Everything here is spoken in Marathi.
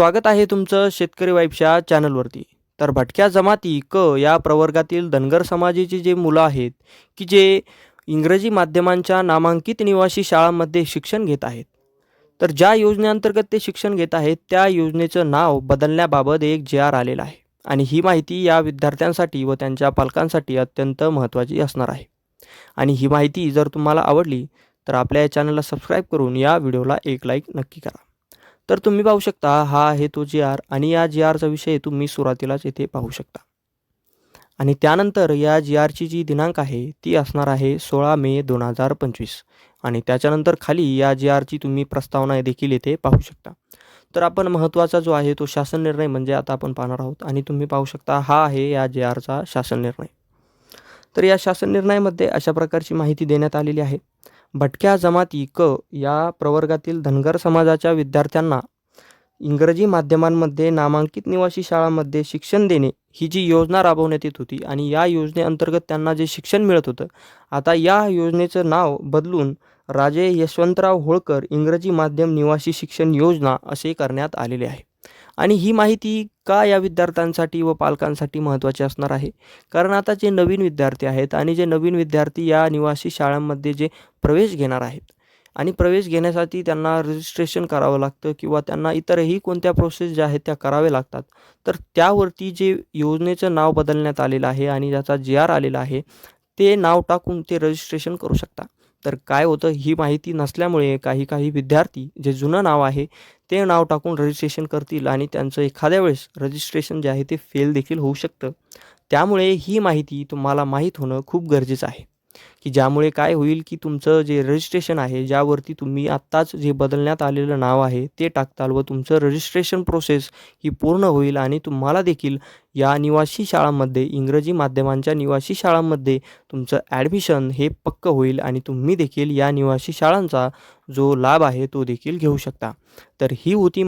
स्वागत आहे तुमचं शेतकरी वाईफच्या चॅनलवरती. तर भटक्या जमाती क या प्रवर्गातील धनगर समाजाची जे मुलं आहेत की जे इंग्रजी माध्यमांच्या नामांकित निवासी शाळांमध्ये शिक्षण घेत आहेत. तर ज्या योजनेअंतर्गत ते शिक्षण घेत आहेत त्या योजनेचं नाव बदलण्याबाबत एक जे आर आलेला आहे. आणि ही माहिती या विद्यार्थ्यांसाठी व त्यांच्या पालकांसाठी अत्यंत महत्त्वाची असणार आहे. आणि ही माहिती जर तुम्हाला आवडली तर आपल्या या चॅनलला सबस्क्राईब करून या व्हिडिओला एक लाईक नक्की करा. तर तुम्ही पाहू शकता हा आहे तो जी आर आणि या जी आरचा विषय तुम्ही सुरुवातीलाच येथे पाहू शकता. आणि त्यानंतर या जी आरची जी दिनांक आहे ती असणार आहे सोळा मे दोन हजार पंचवीस. आणि त्याच्यानंतर खाली या जी आरची तुम्ही प्रस्तावना देखील येथे पाहू शकता. तर आपण महत्त्वाचा जो आहे तो शासन निर्णय म्हणजे आता आपण पाहणार आहोत आणि तुम्ही पाहू शकता हा आहे या जे आरचा शासन निर्णय. तर या शासन निर्णयामध्ये अशा प्रकारची माहिती देण्यात आलेली आहे. भटक्या जमाती क या प्रवर्गातील धनगर समाजाच्या विद्यार्थ्यांना इंग्रजी माध्यमांमध्ये नामांकित निवासी शाळांमध्ये शिक्षण देणे ही जी योजना राबवण्यात येत होती आणि या योजनेअंतर्गत त्यांना जे शिक्षण मिळत होतं आता या योजनेचं नाव बदलून राजे यशवंतराव होळकर इंग्रजी माध्यम निवासी शिक्षण योजना असे करण्यात आलेले आहे. आणि ही माहिती का या विद्यार्थ्यांसाठी व पालकांसाठी महत्त्वाची असणार आहे? कारण आता जे नवीन विद्यार्थी आहेत आणि जे नवीन विद्यार्थी या निवासी शाळांमध्ये जे प्रवेश घेणार आहेत आणि प्रवेश घेण्यासाठी त्यांना रजिस्ट्रेशन करावं लागतं किंवा त्यांना इतरही कोणत्या प्रोसेस ज्या आहेत त्या कराव्या लागतात. तर त्यावरती जे योजनेचं नाव बदलण्यात आलेलं आहे आणि ज्याचा जी आर आलेला आहे ते नाव टाकून ते रजिस्ट्रेशन करू शकता. तर काय होतं ही माहिती नसल्यामुळे काही काही विद्यार्थी जे जुनं नाव आहे ते नाव टाकून रजिस्ट्रेशन करतील आणि त्यांचं एखाद्या वेळेस रजिस्ट्रेशन जे आहे ते फेल देखील होऊ शकतं. त्यामुळे ही माहिती तुम्हाला माहीत होणं खूप गरजेचं आहे. की ज्यामुळे काय होईल की तुमचं जे रजिस्ट्रेशन आहे ज्यावरती तुम्ही आत्ताच जे बदलण्यात आलेलं नाव आहे ते टाकताल व तुमचं रजिस्ट्रेशन प्रोसेस ही पूर्ण होईल आणि तुम्हाला देखील या निवासी शाळांमध्ये इंग्रजी माध्यमांच्या निवासी शाळांमध्ये तुमचं ॲडमिशन हे पक्क होईल आणि तुम्ही देखील या निवासी शाळांचा जो लाभ आहे तो देखील घेऊ शकता. तर ही होती